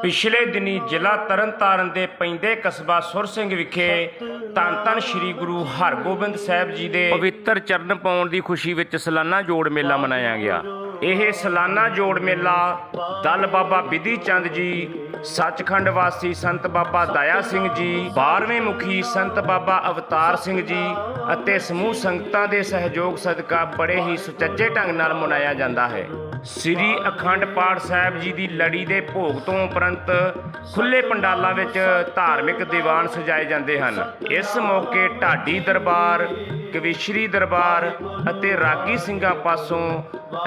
ਪਿਛਲੇ ਦਿਨੀ ਜ਼ਿਲ੍ਹਾ ਤਰਨਤਾਰਨ ਦੇ ਪੈਂਦੇ ਕਸਬਾ ਸੁਰ ਸਿੰਘ ਵਿਖੇ ਧੰਨ ਧੰਨ ਸ੍ਰੀ ਗੁਰੂ ਹਰਗੋਬਿੰਦ ਸਾਹਿਬ ਜੀ ਦੇ ਪਵਿੱਤਰ ਚਰਨ ਪਾਉਣ ਦੀ ਖੁਸ਼ੀ ਵਿੱਚ ਸਾਲਾਨਾ ਜੋੜ ਮੇਲਾ ਮਨਾਇਆ ਗਿਆ। ਇਹ ਸਾਲਾਨਾ ਜੋੜ ਮੇਲਾ ਦਲ ਬਾਬਾ ਬਿਧੀ ਚੰਦ ਜੀ, ਸੱਚਖੰਡ ਵਾਸੀ ਸੰਤ ਬਾਬਾ ਦਇਆ ਸਿੰਘ ਜੀ 12ਵੇਂ ਮੁਖੀ ਸੰਤ ਬਾਬਾ ਅਵਤਾਰ ਸਿੰਘ ਜੀ ਅਤੇ ਸਮੂਹ ਸੰਗਤਾਂ ਦੇ ਸਹਿਯੋਗ ਸਦਕਾ ਬੜੇ ਹੀ ਸੁਚੱਜੇ ਢੰਗ ਨਾਲ ਮਨਾਇਆ ਜਾਂਦਾ ਹੈ। ਸ੍ਰੀ ਅਖੰਡ ਪਾਠ ਸਾਹਿਬ ਜੀ ਦੀ ਲੜੀ ਦੇ ਭੋਗ ਤੋਂ ਉਪਰੰਤ ਖੁੱਲੇ ਪੰਡਾਲਾਂ ਵਿੱਚ ਧਾਰਮਿਕ ਦੀਵਾਨ ਸਜਾਏ ਜਾਂਦੇ ਹਨ। ਇਸ ਮੌਕੇ ਢਾਡੀ ਦਰਬਾਰ, ਕਵਿਸ਼ਰੀ ਦਰਬਾਰ ਅਤੇ ਰਾਗੀ ਸਿੰਘਾਂ ਪਾਸੋਂ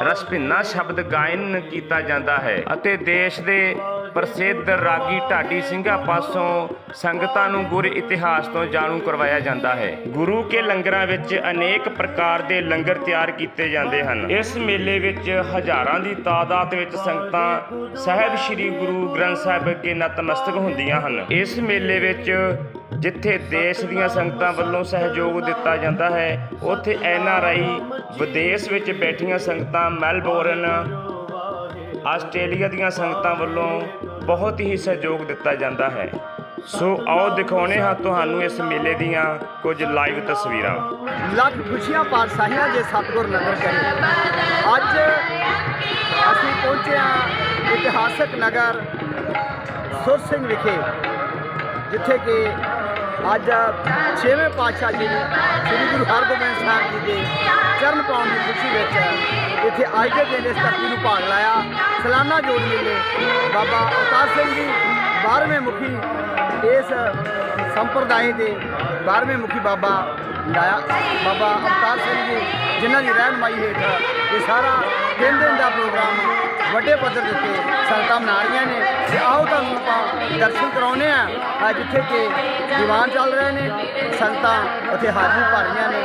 ਰਸਪਿੰਦ ਰਸਭਿੰਨਾ ਸ਼ਬਦ ਗਾਇਨ ਕੀਤਾ ਜਾਂਦਾ ਹੈ ਅਤੇ ਦੇਸ਼ ਦੇ ਪ੍ਰਸਿੱਧ ਰਾਗੀ ਢਾਡੀ ਸਿੰਘਾਂ ਪਾਸੋਂ ਸੰਗਤਾਂ ਨੂੰ ਗੁਰ ਇਤਿਹਾਸ ਤੋਂ ਜਾਣੂ ਕਰਵਾਇਆ ਜਾਂਦਾ ਹੈ। ਗੁਰੂ ਕੇ ਲੰਗਰਾਂ ਵਿੱਚ ਅਨੇਕ ਪ੍ਰਕਾਰ ਦੇ ਲੰਗਰ ਤਿਆਰ ਕੀਤੇ ਜਾਂਦੇ ਹਨ। ਇਸ ਮੇਲੇ ਵਿੱਚ ਹਜ਼ਾਰਾਂ ਦੀ ਤਾਦਾਦ ਵਿੱਚ ਸੰਗਤਾਂ ਸਾਹਿਬ ਸ੍ਰੀ ਗੁਰੂ ਗ੍ਰੰਥ ਸਾਹਿਬ ਅੱਗੇ ਨਤਮਸਤਕ ਹੁੰਦੀਆਂ ਹਨ। ਇਸ ਮੇਲੇ ਵਿੱਚ ਜਿੱਥੇ ਦੇਸ਼ ਦੀਆਂ ਸੰਗਤਾਂ ਵੱਲੋਂ ਸਹਿਯੋਗ ਦਿੱਤਾ ਜਾਂਦਾ ਹੈ, ਉੱਥੇ ਐਨ ਆਰ ਆਈ ਵਿਦੇਸ਼ ਵਿੱਚ ਬੈਠੀਆਂ ਸੰਗਤਾਂ ਮੈਲਬੌਰਨ, ਆਸਟ੍ਰੇਲੀਆ ਦੀਆਂ ਸੰਗਤਾਂ ਵੱਲੋਂ ਬਹੁਤ ਹੀ ਸਹਿਯੋਗ ਦਿੱਤਾ ਜਾਂਦਾ ਹੈ। ਸੋ ਆਓ ਦਿਖਾਉਣੇ ਹਾਂ ਤੁਹਾਨੂੰ ਇਸ ਮੇਲੇ ਦੀਆਂ ਕੁਝ ਲਾਈਵ ਤਸਵੀਰਾਂ। ਲੱਖ ਖੁਸ਼ੀਆਂ ਪਾਤਸ਼ਾਹੀਆਂ ਜੇ ਸਤਿਗੁਰ ਨਗਰ ਕਰੇ। ਅੱਜ ਅਸੀਂ ਪਹੁੰਚੇ ਹਾਂ ਇਤਿਹਾਸਕ ਨਗਰ ਸੁਰ ਸਿੰਘ ਵਿਖੇ। ਜਿੱਥੇ ਕਿ ਅੱਜ ਛੇਵੇਂ ਪਾਤਸ਼ਾਹ ਜੀ ਨੇ ਸ੍ਰੀ ਗੁਰੂ ਹਰਗੋਬਿੰਦ ਸਾਹਿਬ ਜੀ ਦੇ ਚਰਨ ਪਾਉਣ ਦੀ ਖੁਸ਼ੀ ਵਿੱਚ ਇੱਥੇ ਅੱਜ ਦੇ ਦਿਨ ਇਸ ਧਰਤੀ ਨੂੰ ਭਾਗ ਲਾਇਆ। ਸਲਾਨਾ ਜੋੜ ਮੇਲੇ। ਬਾਬਾ ਅਵਤਾਰ ਸਿੰਘ ਜੀ 12ਵੇਂ ਮੁਖੀ ਇਸ ਸੰਪਰਦਾਇ ਦੇ 12ਵੇਂ ਮੁਖੀ ਬਾਬਾ ਲਾਇਆ। ਬਾਬਾ ਅਵਤਾਰ ਸਿੰਘ ਜੀ, ਜਿਨ੍ਹਾਂ ਦੀ ਰਹਿਨਮਾਈ ਹੇਠ ਇਹ ਸਾਰਾ ਤਿੰਨ ਦਿਨ ਦਾ ਪ੍ਰੋਗਰਾਮ ਵੱਡੇ ਪੱਧਰ ਦੇ ਉੱਤੇ ਸੰਗਤਾਂ ਮਨਾ ਰਹੀਆਂ ਨੇ। ਤੇ ਆਓ ਤੁਹਾਨੂੰ ਆਪਾਂ ਦਰਸ਼ਨ ਕਰਾਉਨੇ ਆ ਜਿੱਥੇ ਕਿ ਦੀਵਾਨ ਚੱਲ ਰਹੇ ਨੇ, ਸੰਗਤਾਂ ਉੱਥੇ ਹਾਜ਼ਰੀ ਭਰ ਰਹੀਆਂ ਨੇ।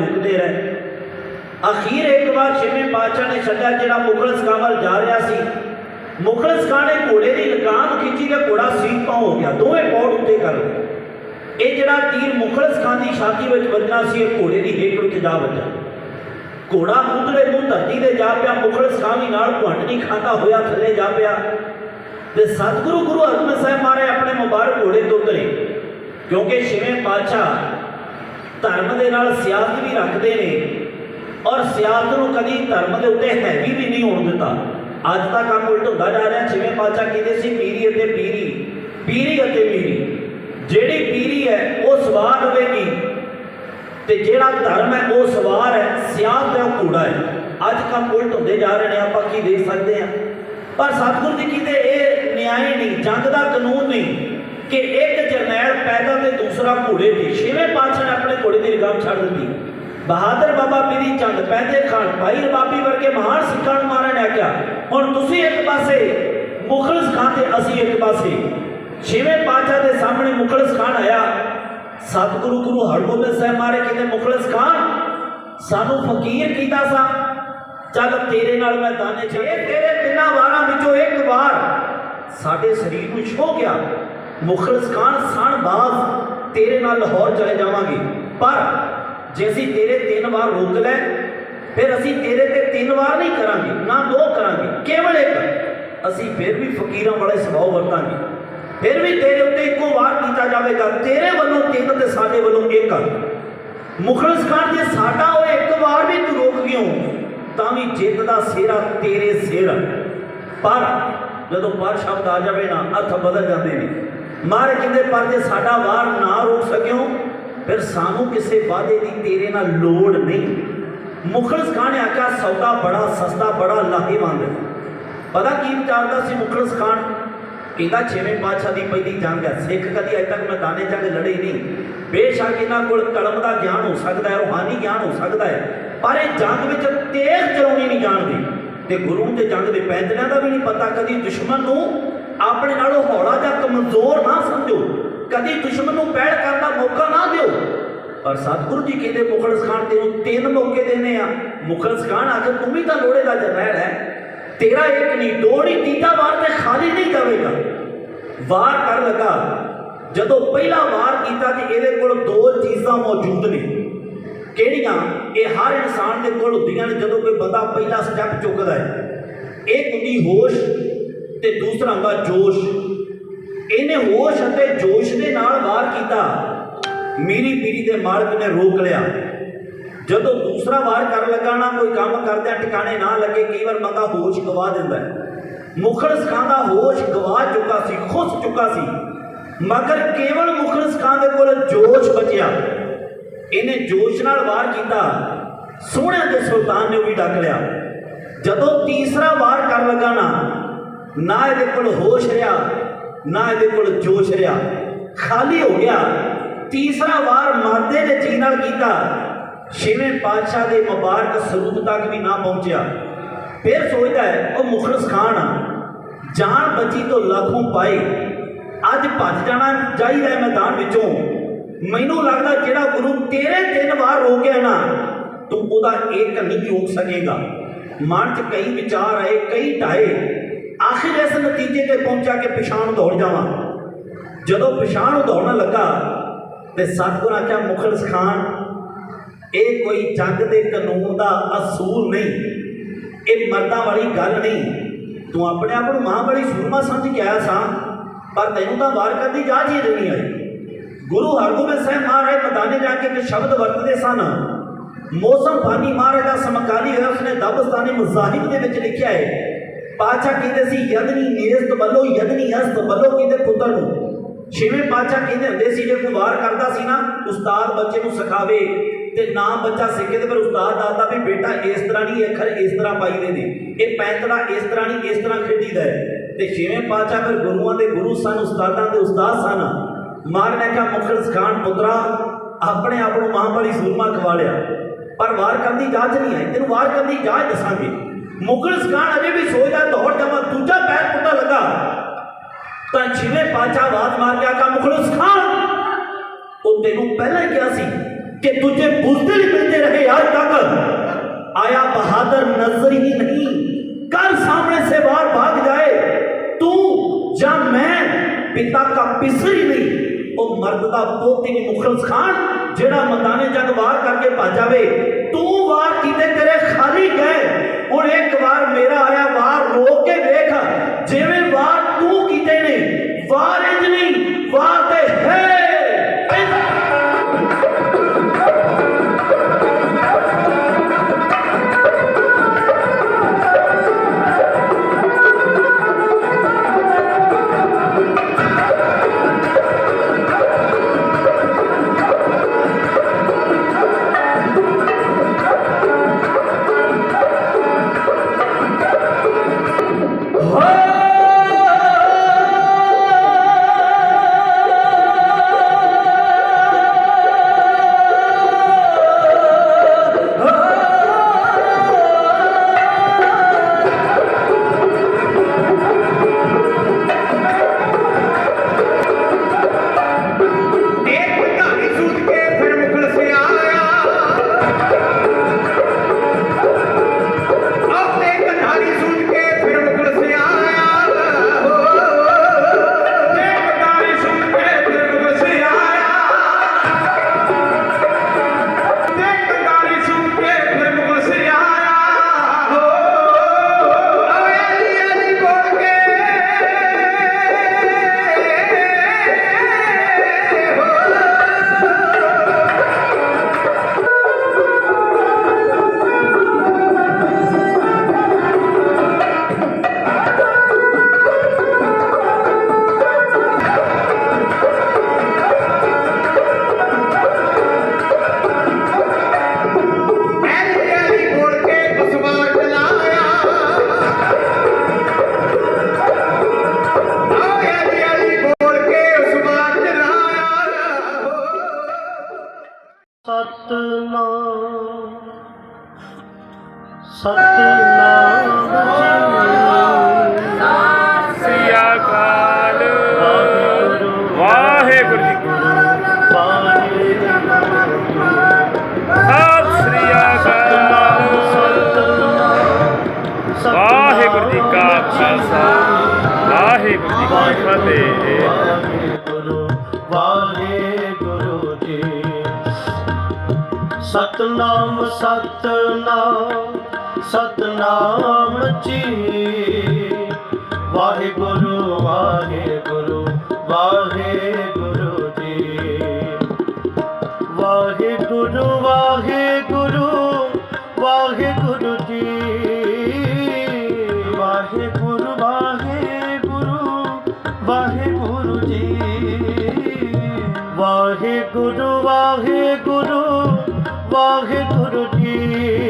ਸਾਹਿਬ ਮਹਾਰਾਜ ਰਹੇ। ਅਖੀਰ ਇੱਕ ਵਾਰ ਛੇਵੇਂ ਪਾਤਸ਼ਾਹ ਨੇ ਛੱਡਿਆ ਜਿਹੜਾ ਮੁਖਲਸ ਖਾਂ ਜਾ ਰਿਹਾ ਸੀ। ਮੁਖਲਸ ਖਾਂ ਨੇ ਘੋੜੇ ਦੀ ਲਗਾਮ ਖਿੱਚੀ ਤੇ ਘੋੜਾ ਸੀਟ ਤੋਂ ਹੋ ਗਿਆ। ਦੋਵੇਂ ਪੌੜ ਉੱਤੇ ਕਰ ਲਏ। ਇਹ ਜਿਹੜਾ ਤੀਰ ਮੁਖਲਸ ਖਾਂ ਦੀ ਛਾਤੀ ਵਿੱਚ ਵੱਜਣਾ ਸੀ, ਇਹ ਘੋੜੇ ਦੀ ਹਿੱਕ ਵਿੱਚ ਜਾ ਵੱਜਾ। ਘੋੜਾ ਮੁੱਦਲੇ ਨੂੰ ਧਰਤੀ ਤੇ ਜਾ ਪਿਆ। ਮੁਖਲਸ ਖਾਂ ਵੀ ਨਾਲ ਘੁੰਟ ਖਾਂਦਾ ਹੋਇਆ, ਥੱਲੇ ਜਾ ਪਿਆ। ਤੇ ਸਤਿਗੁਰੂ ਗੁਰੂ ਹਰਗੋਬਿੰਦ ਸਾਹਿਬ ਮਹਾਰਾਜ ਆਪਣੇ ਮੁਬਾਰਕ ਘੋੜੇ ਤੋਂ ਉਤਰੇ। ਕਿਉਂਕਿ ਛੇਵੇਂ ਪਾਤਸ਼ਾਹ ਧਰਮ ਦੇ ਨਾਲ ਸਿਆਸਤ ਵੀ ਰੱਖਦੇ ਨੇ। ਔਰ ਸਿਆਸਤ ਨੂੰ ਕਦੀ ਧਰਮ ਦੇ ਉੱਤੇ ਹੈਵੀ ਵੀ ਨਹੀਂ ਹੋਣ ਦਿੱਤਾ। ਅੱਜ ਦਾ ਕੰਮ ਉਲਟ ਹੁੰਦਾ ਜਾ ਰਿਹਾ। ਛੇਵੇਂ ਪਾਤਸ਼ਾਹ ਕਹਿੰਦੇ ਸੀ, ਪੀਰੀ ਅਤੇ ਪੀਰੀ ਪੀਰੀ ਅਤੇ ਮੀਰੀ। ਜਿਹੜੀ ਪੀਰੀ ਹੈ, ਉਹ ਸਵਾਰ ਹੋਵੇਗੀ। ਤੇ ਜਿਹੜਾ ਧਰਮ ਹੈ, ਉਹ ਸਵਾਰ ਹੈ ਸਿਆਹ ਹੈ ਉਹ ਕੂੜਾ ਹੈ। ਅੱਜ ਕੰਮ ਉਲਟ ਹੁੰਦੇ ਜਾ ਰਹੇ ਨੇ, ਆਪਾਂ ਕੀ ਦੇਖ ਸਕਦੇ ਹਾਂ। ਪਰ ਸਤਿਗੁਰੂ ਜੀ ਕਹਿੰਦੇ ਇਹ ਨਿਆਂ ਨਹੀਂ, ਜੰਗ ਦਾ ਕਾਨੂੰਨ ਨਹੀਂ। ਕਿ ਇੱਕ ਜਰਨੈਲ ਪੈਦਾ ਤੇ ਦੂਸਰਾ ਘੋੜੇ ਤੇ। ਛੇਵੇਂ ਪਾਤਸ਼ਾਹ ਨੇ ਆਪਣੇ ਘੋੜੇ ਦੀ ਲਗਾਮ ਛੱਡ ਦਿੱਤੀ। ਬਹਾਦਰ ਬਾਬਾ ਪੀਰੀ ਚੰਦ ਪੈਂਦੇ ਖਾਨ, ਭਾਈ ਰਬਾਬੀ ਵਰਗੇ ਮਹਾਨ ਸਿੱਖਾਂ ਨੂੰ ਮਾਰਨ ਨੇ ਹੁਣ ਤੁਸੀਂ ਇੱਕ ਪਾਸੇ, ਮੁਖਲਸ ਖਾਨ ਤੇ ਅਸੀਂ ਇੱਕ ਪਾਸੇ। ਛੇਵੇਂ ਪਾਤਸ਼ਾਹ ਦੇ ਸਾਹਮਣੇ ਮੁਖਲਸ ਖਾਨ ਆਇਆ। ਸਤਿਗੁਰੂ ਗੁਰੂ ਹਰਗੋਬਿੰਦ ਸਾਹਿਬ ਮਾਰੇ ਕਹਿੰਦੇ, ਮੁਖਲਸ ਖਾਨ, ਸਾਨੂੰ ਫਕੀਰ ਕੀਤਾ ਸਾ। ਚੱਲ ਤੇਰੇ ਨਾਲ ਮੈਂ ਦਾਨੇ ਚ ਤੇਰੇ ਤਿੰਨਾਂ ਵਾਰਾਂ ਵਿੱਚੋਂ ਇੱਕ ਵਾਰ ਸਾਡੇ ਸਰੀਰ ਨੂੰ ਛੋ ਗਿਆ। ਮੁਖਲਸ ਖਾਨ ਸਣ ਬਾਜ਼ ਤੇਰੇ ਨਾਲ ਲਾਹੌਰ ਚਲੇ ਜਾਵਾਂਗੇ। ਪਰ ਜੇ ਅਸੀਂ ਤੇਰੇ ਤਿੰਨ ਵਾਰ ਰੋਕ ਲੈ, ਫਿਰ ਅਸੀਂ ਤੇਰੇ ਤੇ ਤਿੰਨ ਵਾਰ ਨਹੀਂ ਕਰਾਂਗੇ, ਨਾ ਦੋ ਕਰਾਂਗੇ, ਕੇਵਲ ਇੱਕ। ਅਸੀਂ ਫਿਰ ਵੀ ਫਕੀਰਾਂ ਵਾਲੇ ਸੁਭਾਅ ਵਰਤਾਂਗੇ। ਫਿਰ ਵੀ ਤੇਰੇ ਉੱਤੇ ਇੱਕੋ ਵਾਰ ਕੀਤਾ ਜਾਵੇਗਾ, ਤੇਰੇ ਵੱਲੋਂ ਤਿੰਨ ਤੇ ਸਾਡੇ ਵੱਲੋਂ ਇੱਕ। ਮੁਖਲਸ ਖਾਨ, ਜੇ ਸਾਡਾ ਉਹ ਇੱਕ ਵਾਰ ਵੀ ਤੂੰ ਰੋਕ ਗਿਓ ਤਾਂ ਵੀ ਜਿੱਤ ਦਾ ਸਿਹਰਾ ਤੇਰੇ ਸਿਰ ਪਰ ਜਦੋਂ ਪਰ ਸ਼ਬਦ ਆ ਜਾਵੇ ਨਾ, ਅਰਥ ਬਦਲ ਜਾਂਦੇ ਨੇ। ਮਾਰੇ ਕਹਿੰਦੇ, ਪਰ ਜੇ ਸਾਡਾ ਵਾਰ ਨਾ ਰੋਕ ਸਕਿਓ, ਫਿਰ ਸਾਨੂੰ ਕਿਸੇ ਵਾਅਦੇ ਦੀ ਤੇਰੇ ਨਾਲ ਲੋੜ ਨਹੀਂ। ਮੁਖਲਸ ਖਾਨ ਨੇ ਆਖਿਆ, ਸੌਦਾ ਬੜਾ ਸਸਤਾ, ਬੜਾ ਲਾਹੇਵੰਦ ਪਤਾ ਕੀ ਵਿਚਾਰਦਾ ਸੀ ਮੁਖਲਸ ਖਾਨ? ਕਹਿੰਦਾ, ਛੇਵੇਂ ਪਾਤਸ਼ਾਹ ਦੀ ਪਹਿਲੀ ਜੰਗ ਹੈ। ਸਿੱਖ ਕਦੀ ਅਜੇ ਤੱਕ ਮੈਦਾਨੇ ਜੰਗ ਲੜੇ ਨਹੀਂ। ਬੇਸ਼ੱਕ ਇਹਨਾਂ ਕੋਲ ਕਲਮ ਦਾ ਗਿਆਨ ਹੋ ਸਕਦਾ ਹੈ, ਰੂਹਾਨੀ ਗਿਆਨ ਹੋ ਸਕਦਾ ਹੈ, ਪਰ ਇਹ ਜੰਗ ਵਿੱਚ ਤੇਜ਼ ਚਲਾਉਣੀ ਨਹੀਂ ਜਾਣਦੇ। ਤੇ ਗੁਰੂ ਦੇ ਜੰਗ ਦੇ ਪੈਂਦਲਿਆਂ ਦਾ ਵੀ ਨਹੀਂ ਪਤਾ, ਕਦੀ ਦੁਸ਼ਮਣ ਨੂੰ ਆਪਣੇ ਨਾਲੋਂ ਹੌਲਾ ਜਾਂ ਕਮਜ਼ੋਰ ਨਾ ਸਮਝੋ। ਕਦੀ ਦੁਸ਼ਮਣ ਨੂੰ ਪਹਿਲ ਕਰਨ ਦਾ ਮੌਕਾ ਨਾ ਦਿਓ। ਪਰ ਸਤਿਗੁਰੂ ਜੀ ਕਹਿੰਦੇ, ਮੁਖਲਸ ਖਾਨ, ਤੈਨੂੰ ਤਿੰਨ ਮੌਕੇ ਦੇਣੇ ਆ। ਮੁਖਲਸ ਖਾਨ ਆਖਰ ਤੂੰ ਵੀ ਤਾਂ ਲੋੜੇ ਦਾ ਜਰਨੈਲ ਹੈ। ਤੇਰਾ ਇੱਕ ਨਹੀਂ, ਦੋ ਨਹੀਂ, ਤੀਜਾ ਵਾਰ ਤੇ ਖਾਲੀ ਨਹੀਂ ਜਾਵੇਗਾ। ਵਾਰ ਕਰ ਲਗਾ। ਜਦੋਂ ਪਹਿਲਾ ਵਾਰ ਕੀਤਾ ਤੇ ਇਹਦੇ ਕੋਲ ਦੋ ਚੀਜ਼ਾਂ ਮੌਜੂਦ ਨੇ। ਕਿਹੜੀਆਂ? ਇਹ ਹਰ ਇਨਸਾਨ ਦੇ ਕੋਲ ਹੁੰਦੀਆਂ ਨੇ ਜਦੋਂ ਕੋਈ ਬੰਦਾ ਪਹਿਲਾ ਸਟੈਪ ਚੁੱਕਦਾ ਹੈ। ਇੱਕ ਹੁੰਦੀ ਹੋਸ਼ ਤੇ ਦੂਸਰਾ ਹੁੰਦਾ ਜੋਸ਼। ਇਹਨੇ ਹੋਸ਼ ਅਤੇ ਜੋਸ਼ ਦੇ ਨਾਲ ਵਾਰ ਕੀਤਾ। ਮੀਰੀ ਪੀਰੀ ਦੇ ਮਾਲਕ ਨੇ ਰੋਕ ਲਿਆ। ਜਦੋਂ ਦੂਸਰਾ ਵਾਰ ਕਰਨ ਲੱਗਾ ਨਾ, ਕੋਈ ਕੰਮ ਕਰਦਿਆਂ ਟਿਕਾਣੇ ਨਾ ਲੱਗੇ, ਕਈ ਵਾਰ ਬੰਦਾ ਹੋਸ਼ ਗਵਾ ਦਿੰਦਾ ਹੈ। ਮੁਖਲਸ ਖਾਨ ਦਾ ਹੋਸ਼ ਗਵਾ ਚੁੱਕਾ ਸੀ, ਖੁੱਸ ਚੁੱਕਾ ਸੀ। ਮਗਰ ਕੇਵਲ ਮੁਖਲਸ ਖਾਨ ਦੇ ਕੋਲ ਜੋਸ਼ ਬਚਿਆ। ਇਹਨੇ ਜੋਸ਼ ਨਾਲ ਵਾਰ ਕੀਤਾ। ਸੋਹਣਿਆਂ ਦੇ ਸੁਲਤਾਨ ਨੇ ਵੀ ਡੱਕ ਲਿਆ। ਜਦੋਂ ਤੀਸਰਾ ਵਾਰ ਕਰਨ ਲੱਗਾ ਨਾ ਨਾ ਇਹਦੇ ਕੋਲ ਹੋਸ਼ ਰਿਹਾ, ਨਾ ਇਹਦੇ ਕੋਲ ਜੋਸ਼ ਰਿਹਾ। ਖਾਲੀ ਹੋ ਗਿਆ। ਤੀਸਰਾ ਵਾਰ ਮਰਦੇ ਦੇ ਜੀ ਨਾਲ ਕੀਤਾ। ਛੇਵੇਂ ਪਾਤਸ਼ਾਹ ਦੇ ਮੁਬਾਰਕ ਸਰੂਪ ਤੱਕ ਵੀ ਨਾ ਪਹੁੰਚਿਆ। ਫਿਰ ਸੋਚਦਾ ਹੈ, ਉਹ ਮੁਖਲਸ ਖਾਨ ਜਾਨ ਬਚੀ ਤੋਂ ਲੱਖੋਂ ਪਾਏ। ਅੱਜ ਭੱਜ ਜਾਣਾ ਚਾਹੀਦਾ ਮੈਦਾਨ ਵਿੱਚੋਂ। ਮੈਨੂੰ ਲੱਗਦਾ ਜਿਹੜਾ ਗੁਰੂ ਤੇਰੇ ਤਿੰਨ ਵਾਰ ਰੋਕਿਆ ਨਾ, ਤੂੰ ਉਹਦਾ ਇੱਕ ਨਹੀਂ ਰੋਕ ਸਕੇਗਾ। ਮਨ 'ਚ ਕਈ ਵਿਚਾਰ ਆਏ, ਕਈ ਢਾਏ। ਆਖਿਰ ਇਸ ਨਤੀਜੇ ਤੇ ਪਹੁੰਚਾ ਕਿ ਪਛਾਣ ਦੌੜ ਜਾਵਾਂ। ਜਦੋਂ ਪਛਾਣ ਦੌੜਨ ਲੱਗਾ ਤੇ ਸਤਿਗੁਰ ਆਖਿਆ, ਮੁਖਲਸ ਖਾਨ, ਇਹ ਕੋਈ ਜੰਗ ਦੇ ਕਾਨੂੰਨ ਦਾ ਅਸੂਲ ਨਹੀਂ। ਇਹ ਮਰਦਾਂ ਵਾਲੀ ਗੱਲ ਨਹੀਂ। ਤੂੰ ਆਪਣੇ ਆਪ ਨੂੰ ਮਾਂ ਬੜੀ ਸੂਰਮਾ ਸਮਝ ਕੇ ਆਇਆ ਸਾਂ, ਪਰ ਤੈਨੂੰ ਤਾਂ ਵਾਰ ਕਰਨ ਦੀ ਜਾਚ ਨਹੀਂ ਆਈ ਗੁਰੂ ਹਰਗੋਬਿੰਦ ਸਾਹਿਬ ਮਹਾਰਾਜ ਮੈਦਾਨੇ ਜਾ ਕੇ ਇੱਕ ਸ਼ਬਦ ਵਰਤਦੇ ਸਨ। ਮੌਸਮ ਫਾਨੀ ਮਹਾਰਾਜ ਦਾ ਸਮਕਾਲੀ ਹੈ ਉਸਨੇ ਦਬਸਤਾਨੀ ਮਜ਼ਾਹਿਬ ਦੇ ਵਿੱਚ ਲਿਖਿਆ ਹੈ ਪਾਤਸ਼ਾਹ ਕਹਿੰਦੇ ਸੀ, ਯਦਨੀ ਨੇਸਤ ਬੱਲੋ ਯਦਨੀ ਹਸਤ ਬੱਲੋ ਕਹਿੰਦੇ ਪੁੱਤਰ ਨੂੰ। ਛੇਵੇਂ ਪਾਤਸ਼ਾਹ ਕਹਿੰਦੇ ਹੁੰਦੇ ਸੀ, ਜੇ ਕੋਈ ਵਾਰ ਕਰਦਾ ਸੀ ਨਾ, ਉਸਤਾਦ ਬੱਚੇ ਨੂੰ ਸਿਖਾਵੇ। ਤੇ ਨਾ ਬੱਚਾ ਸਿੱਖੇ ਤੇ ਫਿਰ ਉਸਤਾਦ ਦੱਸਦਾ ਵੀ ਬੇਟਾ ਇਸ ਤਰ੍ਹਾਂ ਨਹੀਂ ਅੱਖਰ ਇਸ ਤਰ੍ਹਾਂ ਪਾਈਦੇ ਨੇ ਇਹ ਪੈਂਤੜਾ ਇਸ ਤਰ੍ਹਾਂ ਨਹੀਂ, ਇਸ ਤਰ੍ਹਾਂ ਖੇਡੀਦਾ ਹੈ। ਤੇ ਛੇਵੇਂ ਪਾਤਸ਼ਾਹ ਫਿਰ ਗੁਰੂਆਂ ਦੇ ਗੁਰੂ ਸਨ, ਉਸਤਾਦਾਂ ਦੇ ਉਸਤਾਦ ਸਨ। ਮਾਰ ਨੇ ਕਿਹਾ ਮੁਖਲਸ ਖਾਨ ਪੁੱਤਰਾ, ਆਪਣੇ ਆਪ ਨੂੰ ਮਾਂ ਸੂਰਮਾ ਖਵਾ ਲਿਆ। ਪਰ ਵਾਰ ਕਰਨ ਦੀ ਜਾਂਚ ਨਹੀਂ ਹੈ। ਤੈਨੂੰ ਵਾਰ ਕਰਨ ਦੀ ਜਾਂਚ ਦੱਸਾਂਗੇ। ਮੁਗਲਸ ਖਾਨ ਅਜੇ ਵੀ ਸੋਚਦਾ ਦੌੜ ਜਾਵਾਂ ਦੂਜਾ ਪੈਰ ਪੁੱਟਾ ਲੱਗਾ ਤਾਂ ਛੇਵੇਂ ਪਾਚਾ ਆਵਾਜ਼ ਮਾਰ ਕੇ ਆਖਾ ਮੁਖਲਸ ਖਾਨ ਉਹ ਤੈਨੂੰ ਪਹਿਲਾਂ ਹੀ ਕਿਹਾ ਸੀ ਕਿ ਤੁਝੇ ਬੁਜ਼ਦਿਲ ਮਿਲਦੇ ਰਹੇ ਅੱਜ ਤੱਕ ਆਇਆ ਬਹਾਦਰ ਨਜ਼ਰ ਹੀ ਨਹੀਂ ਕਰ ਸਾਹਮਣੇ से वार भाग जाए तू ਜਾਂ ਮੈਂ ਪਿਤਾ का ਪਿਸਰ ਹੀ ਨਹੀਂ ਉਹ ਮਰਦ ਦਾ ਪੁੱਤ ਹੀ ਨਹੀਂ ਮੁਖਲਸ ਖਾਨ ਜਿਹੜਾ ਮੈਦਾਨੇ ਜੰਗ ਵਾਰ ਕਰਕੇ ਭੱਜ ਜਾਵੇ ਤੂੰ ਵਾਰ ਕੀਤੇ ਤੇਰੇ ਖਾਲੀ ਗਏ ਹੁਣ ਇੱਕ ਵਾਰ ਮੇਰਾ ਆਇਆ ਵਾਰ ਸਤਨਾਮ ਜੀ ਸ੍ਰੀ ਅਕਾਲ ਵਾਹਿਗੁਰੂ ਜੀ ਕੀ ਸਤਿ ਸ੍ਰੀ ਅਕਾਲ ਵਾਹਿਗੁਰੂ ਜੀ ਕਾ ਖਾਲਸਾ ਵਾਹਿਗੁਰੂ ਜੀ ਕੀ ਫਤਿਹ ਵਾਹਿਗੁਰੂ ਵਾਹਿਗੁਰੂ ਜੀ ਸਤਨਾਮ ਸਤਨਾਮ। ਸਤਨਾਮ ਜੀ। ਵਾਹਿਗੁਰੂ ਵਾਹਿਗੁਰੂ ਵਾਹਿਗੁਰੂ ਜੀ। ਵਾਹਿਗੁਰੂ ਵਾਹਿਗੁਰੂ ਵਾਹਿਗੁਰੂ ਜੀ। ਵਾਹਿਗੁਰੂ ਵਾਹਿਗੁਰੂ ਵਾਹਿਗੁਰੂ ਜੀ। ਵਾਹਿਗੁਰੂ ਵਾਹਿਗੁਰੂ ਵਾਹਿਗੁਰੂ ਜੀ।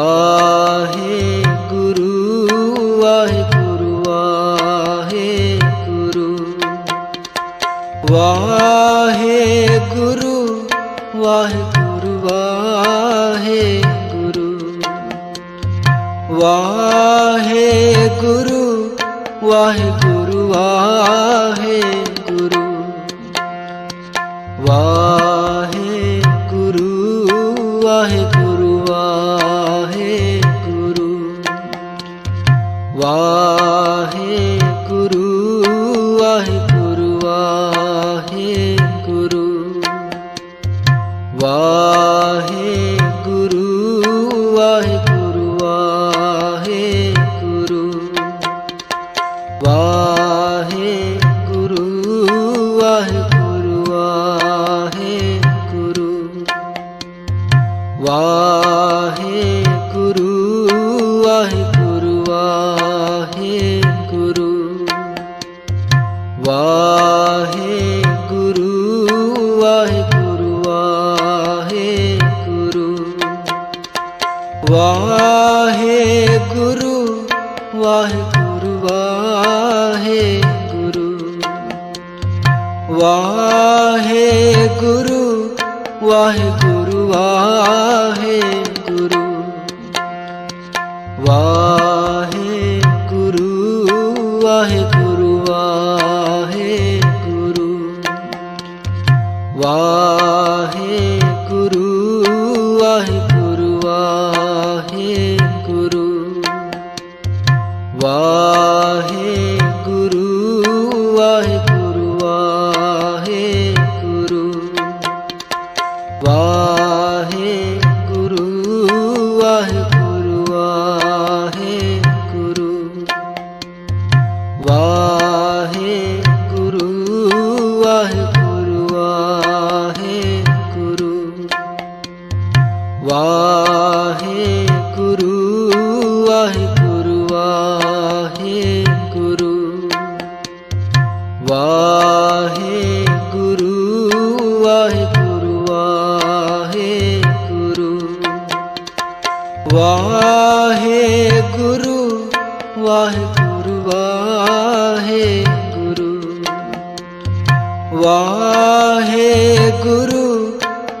Oh. Allah